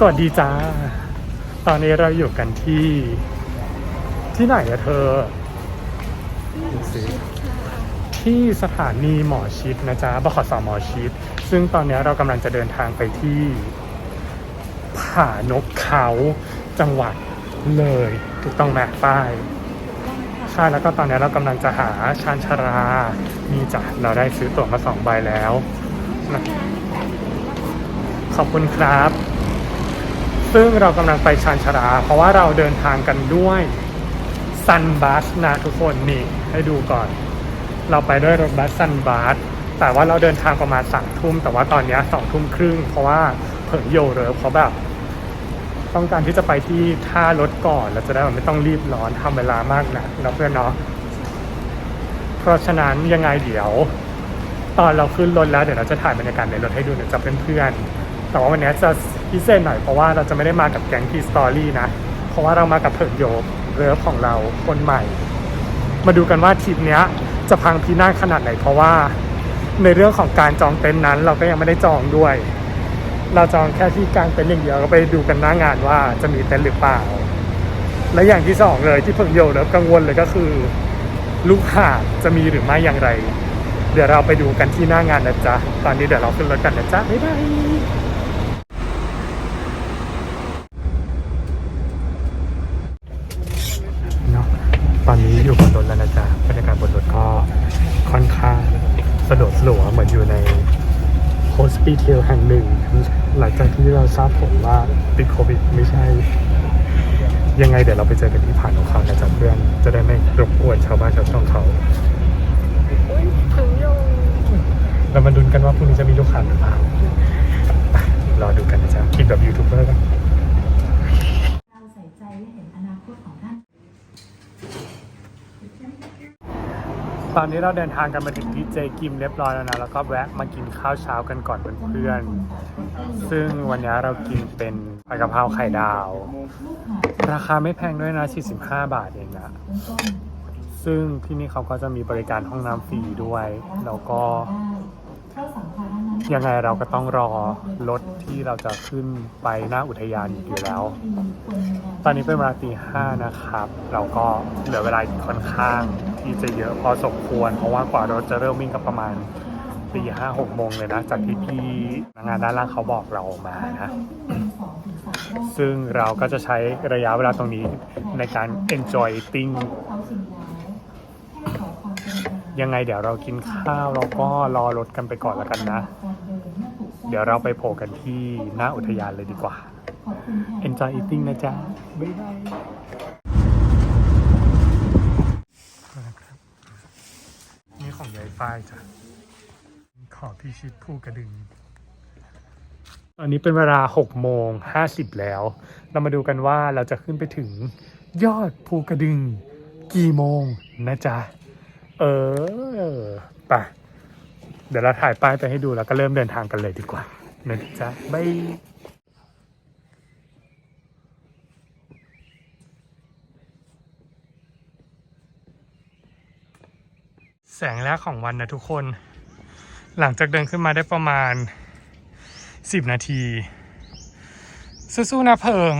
สวัสดีจ้า ตอนนี้เราอยู่กันที่ ที่ไหนอะเธอดูสิที่สถานีหมอชิดนะจ๊ะบขสหมอชิด ซึ่งตอนนี้เรากำลังจะเดินทางไปที่ผานกเขาจังหวัดเลย ถูกต้องไหมป้ายใช่แล้วก็ตอนนี้เรากำลังจะหาชานชารานี่จ้ะเราได้ซื้อตั๋วมาสองใบแล้วนะขอบคุณครับ ซึ่งเรากำลังไปชานชารา เพราะว่าเราเดินทางกันด้วยซันบัสนะทุกคนนี่ให้ดูก่อน เราไปด้วยรถบัสซันบัสแต่ว่าเราเดินทางประมาณสามทุ่ม แต่ว่าตอนนี้สองทุ่มครึ่ง เพราะว่าเผิงโยเริฟเขาแบบต้องการที่จะไปที่ท่ารถก่อนเราจะได้แบบไม่ต้องรีบร้อนทำเวลามากนะนะเพื่อนเนาะเพราะฉะนั้นยังไงเดี๋ยว ตอนเราขึ้นรถแล้วเดี๋ยวเราจะถ่ายบรรยากาศในรถให้ดูนะจ๊ะเพื่อนๆแต่ว่าวันนี้จะ พิเศษหน่อยเพราะว่าเราจะไม่ได้มากับแก๊งทีสตอรี่นะ เพราะว่าเรามากับเผิงโยบเริฟของเราคนใหม่ มาดูกันว่าทริปเนี้ยจะพังพินาศขนาดไหน เพราะว่าในเรื่องของการจองเต็นท์นั้น เราก็ยังไม่ได้จองด้วย เราจองแค่ที่กลางเต็นท์อย่างเดียวก็ไปดูกันหน้างานว่าจะมีเต็นท์หรือเปล่า และอย่างที่สองเลยที่เพิ่งโยแล้วกังวลเลยก็คือ ลูกหาบจะมีหรือไม่อย่างไร เดี๋ยวเราไปดูกันที่หน้างานนะจ๊ะ ตอนนี้เดี๋ยวเราขึ้นรถกันนะจ๊ะบ๊ายบาย สะดวกสลัวเหมือนอยู่ในโฮสปิเทลแห่งหนึ่ง หลังจากที่เราทราบผลว่าติดโควิดไม่ใช่ ยังไงเดี๋ยวเราไปเจอกันที่ผ่านของเขานะจ๊ะเพื่อน จะได้ไม่รบกวนชาวบ้านชาวช่องเขาเรามาดูกันว่าพรุ่งนี้จะมีลูกค้าหรือเปล่ารอดูกันนะจ๊ะคิดแบบยูทูบเบอร์กัน เราใส่ใจและเห็นอนาคตของท่าน ตอนนี้เราเดินทางกันมาถึงที่เจกิมเรียบร้อยแล้วนะ แล้วก็แวะมากินข้าวเช้ากันก่อนเพื่อนๆ ซึ่งวันนี้เรากินเป็นผัดกะเพราไข่ดาว ราคาไม่แพงด้วยนะ 45 บาทเองนะ ซึ่งที่นี่เขาก็จะมีบริการห้องน้ำฟรีด้วย แล้วก็ ยังไงเราก็ต้องรอรถที่เราจะขึ้นไปหน้าอุทยานอยู่แล้ว ตอนนี้เป็นเวลาตีห้านะครับ เราก็เหลือเวลาค่อนข้างที่จะเยอะพอสมควร เพราะว่ากว่ารถจะเริ่มวิ่งก็ประมาณตีห้าหกโมงเลยนะ จากที่พี่นักงานด้านล่างเขาบอกเรามานะ ซึ่งเราก็จะใช้ระยะเวลาตรงนี้ในการ enjoy eating ยังไงเดี๋ยวเรากินข้าวเราก็รอรถกันไปก่อนแล้วกันนะ เดี๋ยวเราไปโผล่กันที่หน้าอุทยานเลยดีกว่า enjoy eating นะจ๊ะ บ๊ายบายนี่ของยายฝ้ายจ้ะ ขอพี่ชิดผู้กระดึง ตอนนี้เป็นเวลา6โมง50 แล้ว เรามาดูกันว่าเราจะขึ้นไปถึงยอดภูกระดึงกี่โมงนะจ๊ะ เออไปเดี๋ยวเราถ่ายป้ายไปให้ดูแล้วก็เริ่มเดินทางกันเลยดีกว่านะจ๊ะบายแสงแรกของวันนะทุกคน หลังจากเดินขึ้นมาได้ประมาณ 10 นาที สู้ๆนะเผิง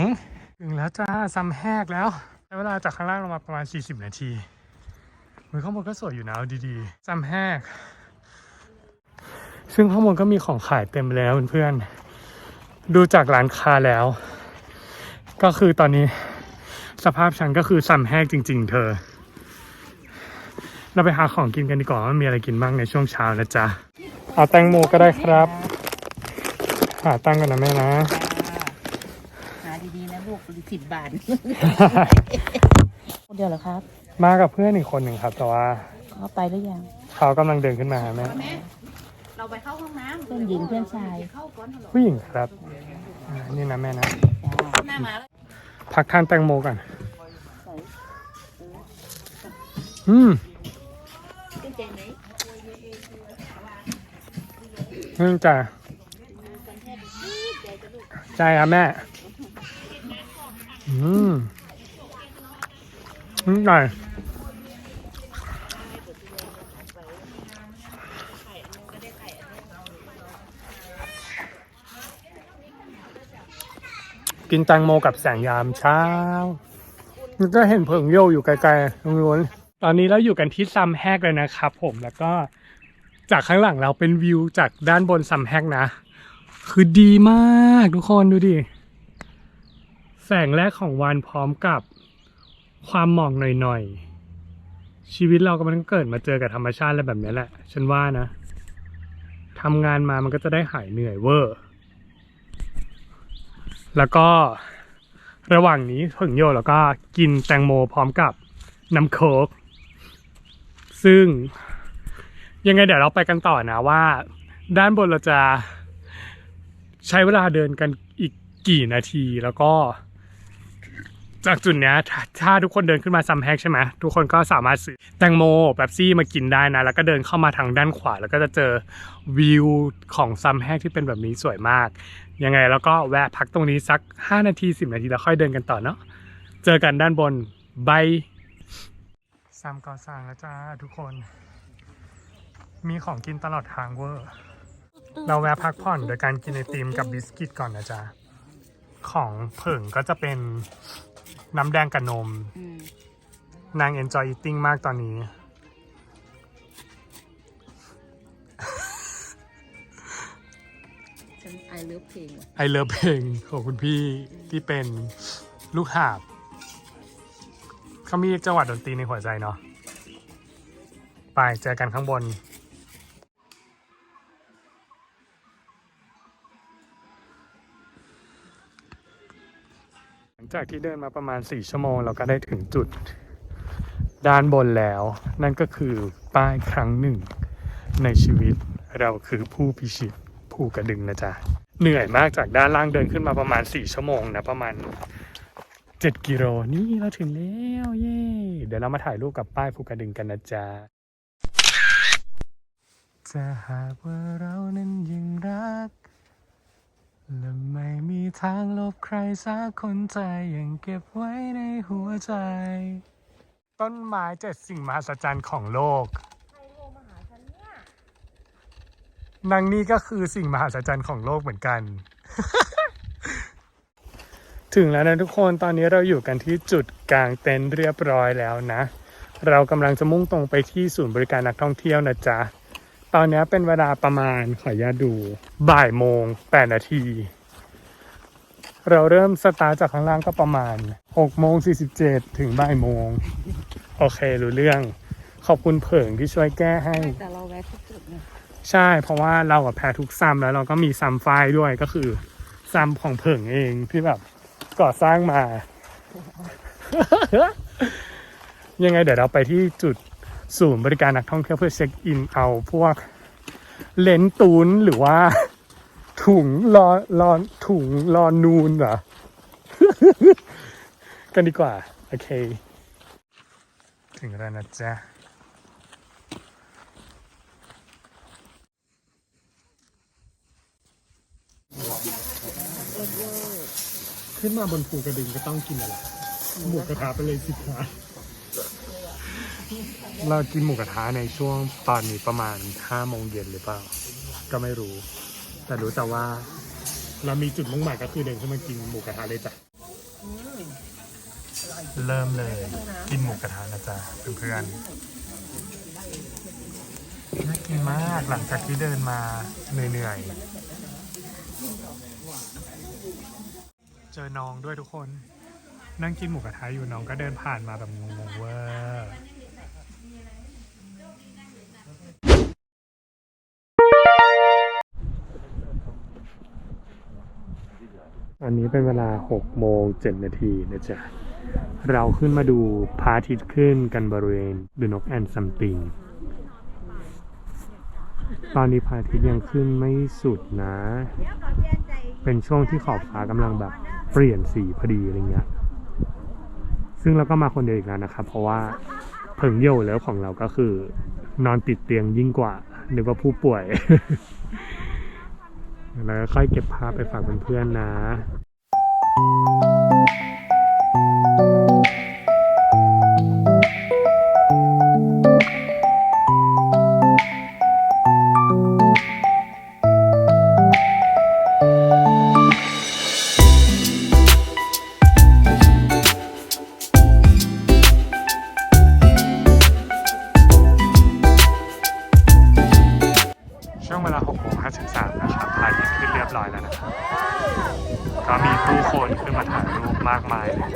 ถึงแล้วจ้าซัมแหกแล้วใช้เวลาจากข้างล่างลงมาประมาณ 40 นาที มือข้างบนก็สวยอยู่นะเอาดีๆซัมแหกซึ่งข้างบนก็มีของขายเต็มแล้วเพื่อนๆดูจากร้านค้าแล้ว ก็คือตอนนี้สภาพฉันก็คือซัมแหกจริง ๆ เธอ เราไปหาของกินกันดีกว่าว่ามีอะไรกินบ้างในช่วงเช้านะจ๊ะ เอาแตงโมก็ได้ครับ หาตั้งกันนะแม่นะ หาดีๆนะลูกสิบบาท คนเดียวเหรอครับ มากับเพื่อนอีกคนหนึ่งครับ แต่ว่าเขาไปหรือยังเขากำลังเดินขึ้นมาหาแม่เราไปเข้าห้องน้ำเพื่อนหญิงเพื่อนชายเข้าก่อนเหรอผู้หญิงครับอ่านี่นะแม่นะจ้าหน้ามาแล้วพักทานแตงโมกันอืมเป็นใจไหมนี่จ้ะใจครับแม่ อืมนิดหน่อย กินแตงโมกับแสงยามเช้ามันก็เห็นเพิงโยอยู่ไกลๆตรงนู้นตอนนี้เราอยู่กันที่ซัมแฮกเลยนะครับผมแล้วก็จากข้างหลังเราเป็นวิวจากด้านบนซัมแฮกนะ คือดีมากทุกคนดูดิ แสงแรกของวันพร้อมกับความหมอกหน่อยๆ ชีวิตเราก็มันเกิดมาเจอกับธรรมชาติอะไรแบบนี้แหละ ฉันว่านะทำงานมามันก็จะได้หายเหนื่อยเวอร์ แล้วก็ระหว่างนี้ผึ่งโยแล้วก็กินแตงโมพร้อมกับน้ำโค้กซึ่งยังไงเดี๋ยวเราไปกันต่อนะว่า ด้านบนเราจะใช้เวลาเดินกันอีกกี่นาทีแล้วก็ จากจุดเนี้ยถ้าถ้าทุกคนเดินขึ้นมาซัมแฮกใช่ไหมทุกคนก็สามารถซื้อแตงโมแบบซี่มากินได้นะ แล้วก็เดินเข้ามาทางด้านขวา แล้วก็จะเจอวิวของซัมแฮกที่เป็นแบบนี้สวยมาก ยังไงแล้วก็แวะพักตรงนี้สัก 5 นาที 10 นาทีแล้วค่อยเดินกันต่อเนาะเจอกันด้านบนบายซัมก่อสร้างแล้วจ้าทุกคน มีของกินตลอดทางเวอร์ เราแวะพักผ่อนโดยการกินไอติมกับบิสกิตก่อนนะจ๊ะของเผิ่งก็จะเป็น น้ำแดงกับนม อืมนาง enjoy eating มากตอนนี้ ฉันไอเลิฟเพลงว่ะ ไอเลิฟเพลงของคุณพี่ที่เป็นลูกหาบ เขามีจังหวัดดนตรีในหัวใจเนาะไปเจอกันข้างบน จากที่เดินมาประมาณ 4 ชั่วโมง เราก็ได้ถึงจุดด้านบนแล้ว นั่นก็คือป้ายครั้งหนึ่ง ในชีวิตเราคือผู้พิชิตภูกระดึงนะจ๊ะ เหนื่อยมากจากด้านล่างเดินขึ้นมาประมาณ 4 ชั่วโมงนะประมาณ 7 กิโลนี่เราถึงแล้วเย้เดี๋ยวเรามาถ่ายรูปกับป้ายภูกระดึงกันนะจ๊ะจะหากว่าเรานั้นยังรัก และไม่มีทางลบใครสักคนใจยังเก็บไว้ในหัวใจ ต้นไม้เจ็ดสิ่งมหัศจรรย์ของโลกนางนี่ก็คือสิ่งมหัศจรรย์ของโลกเหมือนกัน ถึงแล้วนะทุกคนตอนนี้เราอยู่กันที่จุดกลางเต็นท์เรียบร้อยแล้วนะ เรากำลังจะมุ่งตรงไปที่ศูนย์บริการนักท่องเที่ยวนะจ๊ะ ตอนนี้เป็นเวลาประมาณขออนุญาตดูบ่ายโมงแปดนาที เราเริ่มสตาร์ทจากข้างล่างก็ประมาณ6โมง47ถึงบ่ายโมง โอเครู้เรื่อง ขอบคุณเผิงที่ช่วยแก้ให้ แต่เราแวะทุกจุดเนี่ยใช่เพราะว่าเรากับแพ้ทุกซัมแล้วเราก็มีซัมไฟล์ด้วยก็คือซัมของเผิงเองที่แบบก่อสร้างมา ยังไงเดี๋ยวเราไปที่จุด ศูนย์บริการนักท่องเที่ยวเพื่อเช็คอินเอาพวกเลนตูนหรือว่า ถุงรอรอถุงรอนูนเหรอ กันดีกว่า โอเค ถึงแล้วนะจ๊ะขึ้นมาบนภูกระดึงก็ต้องกินอะไรหมูกระทะไปเลยสิคะ เรากินหมูกระทะในช่วงตอนนี้ประมาณห้าโมงเย็นหรือเปล่า ก็ไม่รู้ แต่รู้แต่ว่า เรามีจุดมุ่งหมายก็คือเดินขึ้นมากินหมูกระทะเลยจ้ะเริ่มเลย กินหมูกระทะนะจ๊ะเพื่อนๆน่ากินมากหลังจากที่เดินมาเหนื่อยๆเจอน้องด้วยทุกคน นั่งกินหมูกระทะอยู่น้องก็เดินผ่านมาแบบงงๆเวอร์ อันนี้เป็นเวลา6โมง7นาทีนะจ๊ะ เราขึ้นมาดูพระอาทิตย์ขึ้นกันบริเวณดูนกแอนซัมติงตอนนี้พระอาทิตย์ยังขึ้นไม่สุดนะ เป็นช่วงที่ขอบฟ้ากำลังแบบเปลี่ยนสีพอดีอะไรเงี้ย ซึ่งเราก็มาคนเดียวอีกแล้วนะครับ เพราะว่าเผิงโยแล้วของเราก็คือ นอนติดเตียงยิ่งกว่านึกว่าผู้ป่วย แล้วค่อยเก็บภาพไปฝากเพื่อนๆนะช่วงเวลา6โมง53นะครับ บร้อยแล้วนะครับก็มีผู้คนขึ้นมาถ่ายรูปมากมายเลย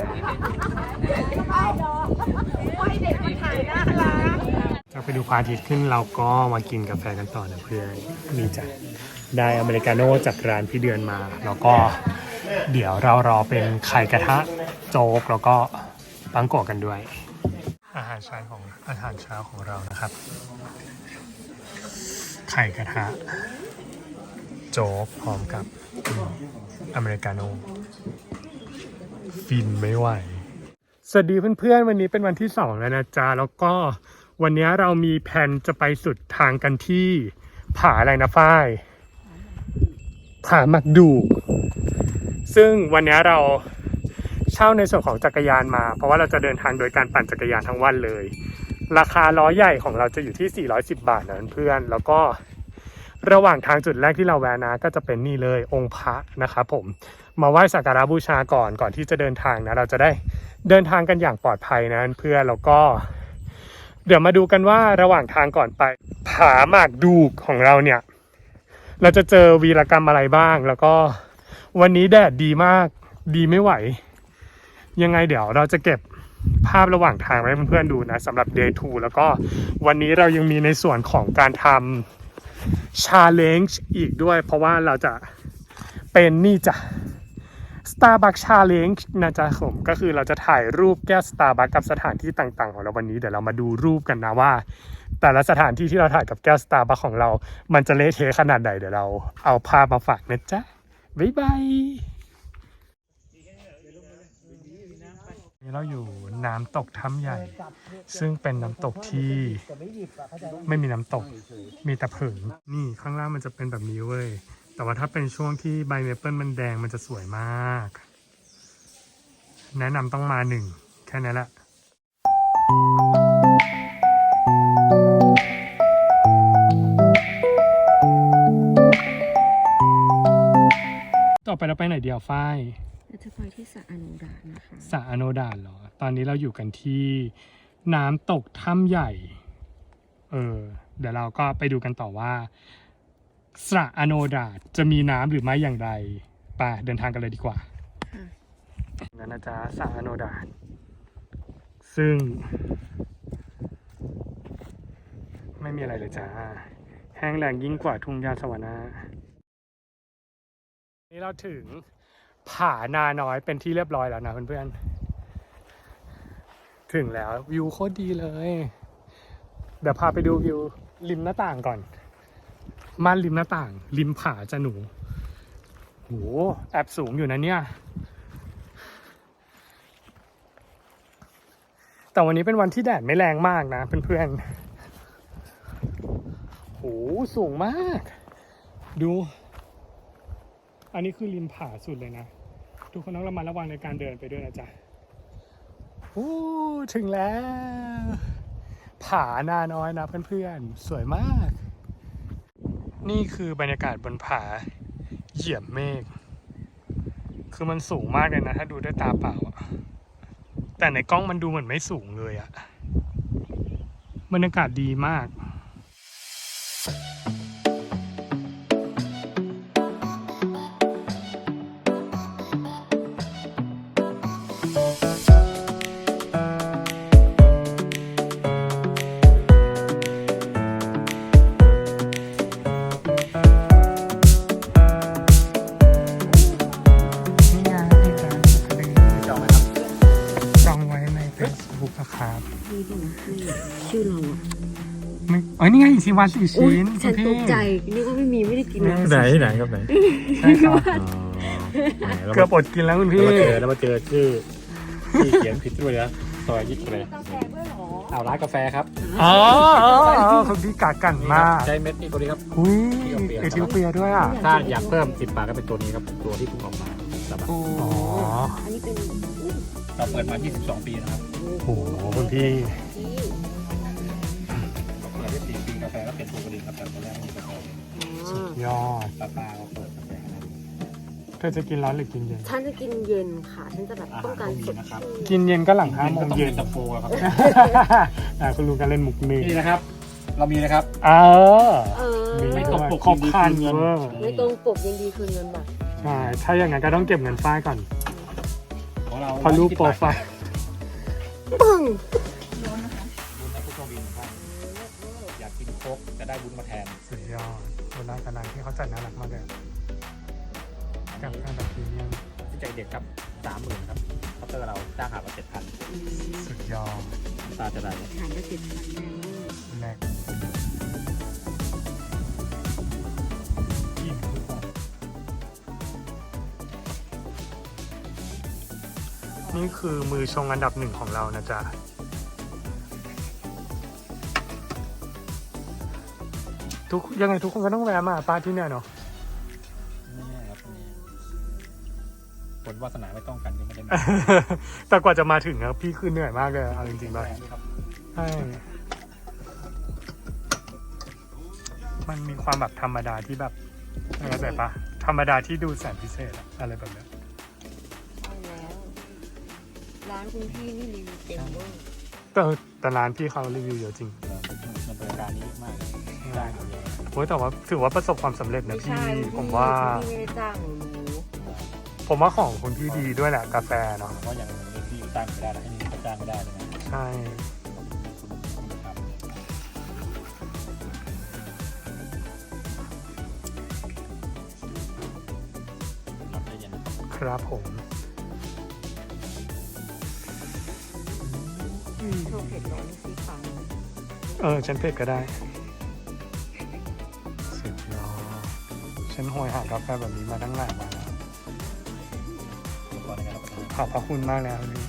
จะไปดูพระอาทิตย์ขึ้นเราก็มากินกาแฟกันต่อนะเพื่อนมีจัดได้อเมริกาโน่จากร้านพี่เดือนมา แล้วก็เดี๋ยวเรารอเป็นไข่กระทะโจ๊กแล้วก็ปังโกกันด้วย อาหารเช้าของอาหารเช้าของเรานะครับ ไข่กระทะ โจ๊กพร้อมกับอเมริกาโน่ฟินไม่ไหว สวัสดีเพื่อนๆ วันนี้เป็นวันที่สองแล้วนะจ๊ะ แล้วก็วันนี้เรามีแผนจะไปสุดทางกันที่ผาอะไรนะฝ้ายผาหมักดู ซึ่งวันนี้เราเช่าในส่วนของจักรยานมา เพราะว่าเราจะเดินทางโดยการปั่นจักรยานทั้งวันเลย ราคาล้อใหญ่ของเราจะอยู่ที่ 410 บาทนะเพื่อนแล้วก็ ระหว่างทางจุดแรกที่เราแวะนะก็จะเป็นนี่เลยองค์พระนะครับผมมาไหว้สักการะบูชาก่อนก่อนที่จะเดินทางนะเราจะได้เดินทางกันอย่างปลอดภัยนะเพื่อแล้วก็ เดี๋ยวมาดูกันว่าระหว่างทางก่อนไปผาหมากดูกของเราเนี่ย เราจะเจอวีรกรรมอะไรบ้าง แล้วก็วันนี้แดดดีมากดีไม่ไหว ยังไงเดี๋ยวเราจะเก็บภาพระหว่างทางไว้ให้เพื่อนๆดูนะสำหรับ day 2 แล้วก็วันนี้เรายังมีในส่วนของการทำ challenge อีกด้วย เพราะว่าเราจะเป็นนี่จ้ะ Starbucks Challenge นะจ๊ะผมก็คือเราจะถ่ายรูปแก้ว Starbucks กับสถานที่ต่างๆ ของเราวันนี้เดี๋ยวเรามาดูรูปกันนะว่า แต่ละสถานที่ที่เราถ่ายกับแก้ว Starbucks ของเรา มันจะเละเทะขนาดไหนเดี๋ยวเราเอาภาพมาฝากนะจ๊ะ บ๊ายบายเราอยู่ น้ำตกถ้ำใหญ่ ซึ่งเป็นน้ำตกที่ไม่มีน้ำตก มีแต่เผิงนี่ข้างล่างมันจะเป็นแบบนี้เว้ย แต่ว่าถ้าเป็นช่วงที่ใบเมเปิลมันแดงมันจะสวยมาก แนะนำต้องมาหนึ่ง แค่นั้นแหละต่อไปเราไปไหนเดียวฝ้าย เราจะไปที่สระอนุดาตนะคะสระอโนดาตเหรอ ตอนนี้เราอยู่กันที่น้ำตกถ้ำใหญ่ เออ เดี๋ยวเราก็ไปดูกันต่อว่าสระอโนดาตจะมีน้ำหรือไม่อย่างไร ไปเดินทางกันเลยดีกว่านั่นนะจ๊ะสระอโนดาตซึ่ง ไม่มีอะไรเลยจ้า แห้งแล้งยิ่งกว่าทุ่งหญ้าสวรรค์นี่เราถึง ผานาน้อยเป็นที่เรียบร้อยแล้วนะเพื่อนๆ ถึงแล้ววิวโคตรดีเลย เดี๋ยวพาไปดูวิวริมหน้าต่างก่อนม่านริมหน้าต่าง ริมผาจะหนูโหแอบสูงอยู่นะเนี่ย แต่วันนี้เป็นวันที่แดดไม่แรงมากนะเพื่อนๆโหสูงมาก ดู อันนี้คือริมผาสุดเลยนะ ทุกคนต้องระมัดระวังในการเดินไปด้วยนะจ๊ะโอ้ถึงแล้ว ผานาน้อยนะเพื่อนๆ สวยมาก นี่คือบรรยากาศบนผาเหยียบเมฆ คือมันสูงมากเลยนะ ถ้าดูด้วยตาเปล่าอะแต่ในกล้องมันดูเหมือนไม่สูงเลยอะบรรยากาศดีมาก อ้ยนี่ไงสีวันสี่ชิ้นฉันคุณตพี่กใจนี่ก็ไม่มีไม่ได้กินนะไหนไหนครับไหนใช่ครับอ๋อแหมแล้วเกือบอดกินแล้วคุณพี่ มาเจอแล้วมาเจอชื่อที่เขียนผิดด้วยนะซอยยิบเลยกาแฟด้วยหรอเอาร้านกาแฟครับอ๋ออ๋ออ๋อคุณพี่กากันมากใช้เม็ดนี่ตัวนี้ครับ อุ้ยเอธิโอเปียเอธิโอเปียด้วยอะ ถ้าอยากเพิ่ม10บาทก็เป็นตัวนี้ครับตัวที่เพิ่งออกมาสำหรับอ๋ออ๋อ อันนี้เป็นเราเปิดมา 22 ปีนะครับโหคุณพี่ ฟก็เป็นตัวกระดิ่งครับแต่ตอนแรกไม่มีกาแฟอ๋อยอดป้าป้าเขาเปิดกาแฟนะเธอจะกินร้อนหรือกินเย็น ฉันจะกินเย็นค่ะ ฉันจะแบบอาต้อหางรการไม่มีสดนะครับ กินเย็นก็หลังห้าเย็นโมก็งต้องเย็เป็นนตะ โฟครับ อ่าคุณลุงกันเล่นมุกนี้นี่นะครับ เรามีนะครับ เออ เออมีไม่ตกปกครบครันยินดีคืนเงินเวอร์ไม่ตรงปกยังดีคืนเงินแบบใช่ ถ้าอย่างนั้นก็ต้องเก็บเงินฝ้ายก่อน ของเราเพอรูปโปรไฟล์ ปึ้ง กจะได้บุญมาแทน สุดยอดโบราณขนาดที่เขาจัดน่ารักมากเลยอันกับนี้การแบบพรีเมียมที่ใจเด็กครับสามหมื่นครับเคาน์เตอร์เราจ้างหามาเจ็ดพันสุดยอดตาจะได้ถามได้เจ็ดพันแล้วแรกอิ่มทุกคนนี่คือมือชงอันดับหนึ่งของเรานะจ๊ะ ทุกยังไงทุกคนก็ต้องแวะมาป้าที่เนี่ยเนาะไม่แน่ครับนี่ผลวาสนาไม่ต้องกันก็ไม่ได้มาแต่กว่าจะมาถึงนะพี่คือเหนื่อยมากเลยเอาจริงๆแล้วนี่ครับใช่มันมีความแบบธรรมดาที่แบบเข้าใจปะธรรมดาที่ดูแสนพิเศษอะอะไรแบบเนี้ยใช่แล้วร้านคุณพี่นี่รีวิวเต็มเวอร์แต่แต่ร้านพี่เขารีวิวเยอะจริงมันเป็นการนี้มากเลย ได้หมดเลยโอ้ยแต่ว่าถือว่าประสบความสำเร็จนะไม่พี่ใช่ผมว่าคุณพี่ไม่ได้จ้างหนูรู้ผมว่าของคุณพี่ดีด้วยแหละกาแฟเนาะเพราะอย่างหนึ่งเนี่ยที่อยู่ตั้งไม่ได้แล้วให้นี่เขาจ้างไม่ได้เลยนะใช่คุณคุณทำรับได้ยังนะครับครับผมโชว์เผ็ดร้อนสีฟัง เออฉันเผ็ดก็ได้ ฉันโหยหากาแฟแบบนี้มาตั้งหลายวันแล้วอุปกรณ์ในการรับประทานขอบพระคุณมากเลยครับพี่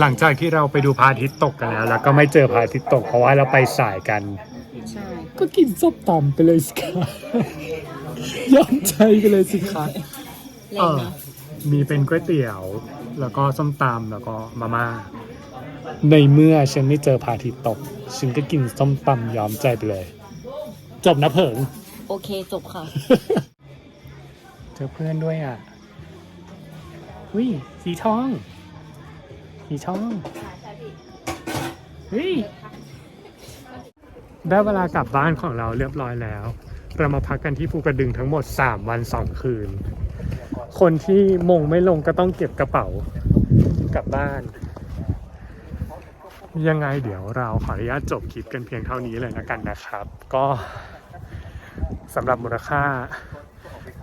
หลังจากที่เราไปดูพระอาทิตย์ตกกันแล้ว แล้วก็ไม่เจอพระอาทิตย์ตกเพราะว่าเราไปสายกัน ใช่ ก็กินส้มตำไปเลยสิคะยอมใจไปเลยสิคะแรงนะ มีเป็นก๋วยเตี๋ยว แล้วก็ส้มตำแล้วก็มาม่าในเมื่อฉันไม่เจอพระอาทิตย์ตก ฉันก็กินส้มตำยอมใจไปเลย จบนะเผิง โอเคจบค่ะ เจอเพื่อนด้วยอะอุ้ยสีทอง สีทองเฮ้ยได้เวลากลับบ้านของเราเรียบร้อยแล้ว เรามาพักกันที่ภูกระดึงทั้งหมด 3 วัน 2 คืน คนที่มงไม่ลงก็ต้องเก็บกระเป๋ากลับบ้าน ยังไงเดี๋ยวเราขออนุญาตจบคลิปกันเพียงเท่านี้เลยแล้วกันนะครับ ก็สำหรับมูลค่า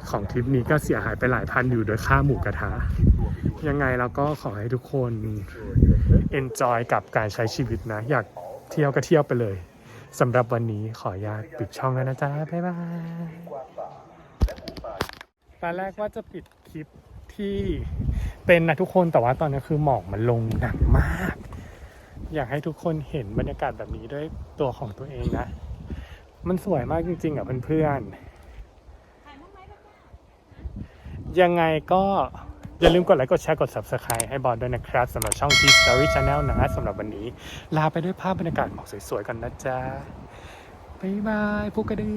ของทริปนี้ก็เสียหายไปหลายพันอยู่โดยค่าหมูกระทะ ยังไงเราก็ขอให้ทุกคน enjoy กับการใช้ชีวิตนะ อยากเที่ยวก็เที่ยวไปเลยสำหรับวันนี้ขออนุญาตปิดช่องแล้วนะจ๊ะ บ๊ายบาย ตอนแรกว่าจะปิดคลิปที่เป็นนะทุกคนแต่ว่าตอนนี้คือหมอกมันลงหนักมาก อยากให้ทุกคนเห็นบรรยากาศแบบนี้ด้วยตัวของตัวเองนะ มันสวยมากจริงๆอะเพื่อนๆยังไงก็อย่าลืมกดไลค์กดแชร์กด subscribe ให้บอลด้วยนะครับสำหรับช่อง T Story Channel นะสำหรับวันนี้ ลาไปด้วยภาพบรรยากาศหมอกสวยๆกันนะจ๊ะบ๊ายบายภูกระดึง